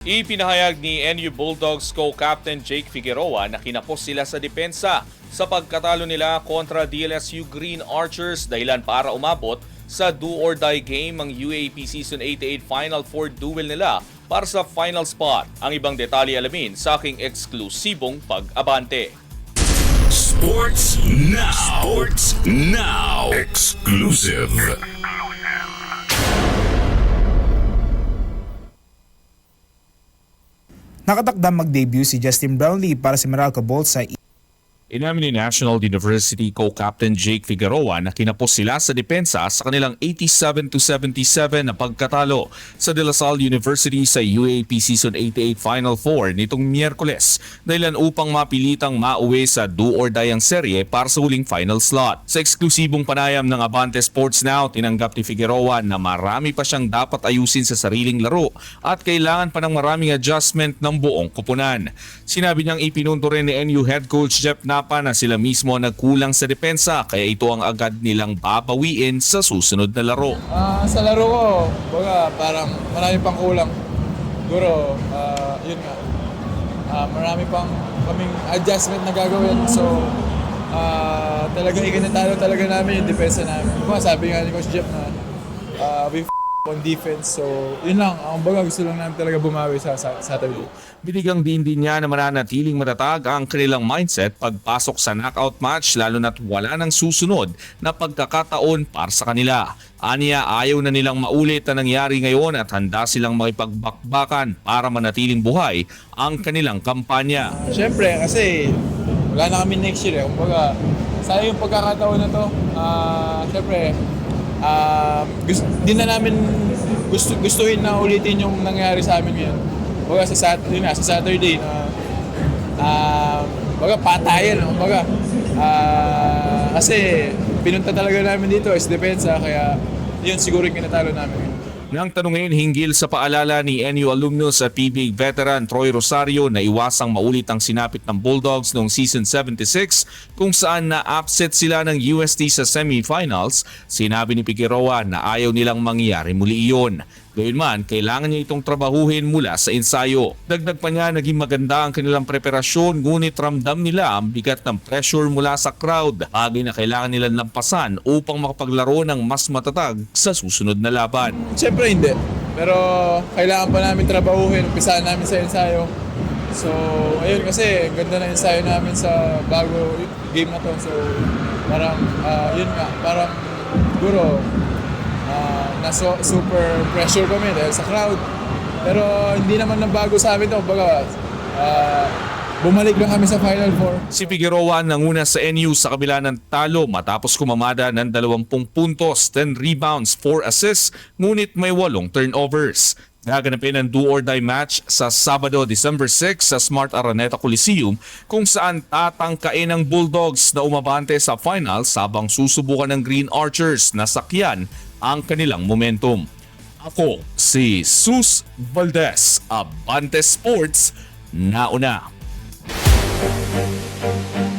Ipinahayag ni NU Bulldogs co-captain Jake Figueroa na kinapos sila sa depensa sa pagkatalo nila kontra DLSU Green Archers dahilan para umabot sa do-or-die game ang UAP Season 88 Final Four duel nila para sa final spot. Ang ibang detalye alamin sa aking eksklusibong pag-abante. Sports Now. Sports Now. Exclusive. Nakatakdang mag-debut si Justin Brownlee para sa Meralco Bolts sa Inamin ni National University co-captain Jake Figueroa na kinapos sila sa depensa sa kanilang 87-77 na pagkatalo sa De La Salle University sa UAP Season 88 Final Four nitong Miyerkules dahilan upang mapilitang mauwi sa do-or-die ang serye para sa huling final slot. Sa eksklusibong panayam ng Abante Sports Now, tinanggap ni Figueroa na marami pa siyang dapat ayusin sa sariling laro at kailangan pa ng maraming adjustment ng buong kupunan. Sinabi niyang ipinunto rin ni NU head coach Jeff Napa na sila mismo ang nagkulang sa depensa kaya ito ang agad nilang babawiin sa susunod na laro. Ah, sa laro ko, baga parang marami pang kulang. Siguro, ah, yun nga. Ah, marami pang kaming adjustment na gagawin. So, ah, talagang ikinatalo talaga namin yung depensa namin. Diba, sabi nga ni Coach Jeff na ah, we on defense. So, yun lang. Ang baga gusto lang namin talaga bumawi sa, sa Saturday. Binigang din din niya na mananatiling matatag ang kanilang mindset pagpasok sa knockout match lalo na't wala nang susunod na pagkakataon para sa kanila. Aniya ayaw na nilang maulit ang nangyari ngayon at handa silang makipagbakbakan para manatiling buhay ang kanilang kampanya. Siyempre, kasi wala na kami next year eh. Kumbaga, sayang yung pagkakataon na to. Ah, siyempre, ah, gusto, di na namin gusto, gustuhin na ulitin yung nangyari sa amin ngayon. Kumbaga sa, Sat yun nga, sa Saturday na ah, kumbaga patayan. Kumbaga, ah, kasi pinunta talaga namin dito is depensa kaya yun siguro yung kinatalo namin. Nang tanungin hinggil sa paalala ni NU alumnus at PBA veteran Troy Rosario na iwasang maulit ang sinapit ng Bulldogs noong season 76 kung saan na-upset sila ng UST sa semifinals, sinabi ni Figueroa na ayaw nilang mangyari muli iyon. Gayunman, kailangan niya itong trabahuhin mula sa ensayo. Dagdag pa niya, naging maganda ang kanilang preparasyon ngunit ramdam nila ang bigat ng pressure mula sa crowd. Bagay na kailangan nilang lampasan upang makapaglaro ng mas matatag sa susunod na laban. Siyempre hindi. Pero kailangan pa namin trabahuhin, umpisahan namin sa ensayo. So, ayun kasi ganda na ensayo namin sa bago game na to. So, parang, ah, yun nga, parang siguro, ah, naso, super pressure kami dahil sa crowd. Pero hindi naman nabago sa amin to. Baga, ah, bumalik lang kami sa Final Four. Si Figueroa nanguna sa NU sa kabila ng talo matapos kumamada ng 20 puntos, 10 rebounds, 4 assists, ngunit may 8 turnovers. Gaganapin ang do-or-die match sa Sabado, December 6 sa Smart Araneta Coliseum kung saan tatangkain ng Bulldogs na umabante sa finals habang susubukan ng Green Archers na sakyan ang kanilang momentum. Ako si Sus Valdez, Abante Sports, nauna. Thank you.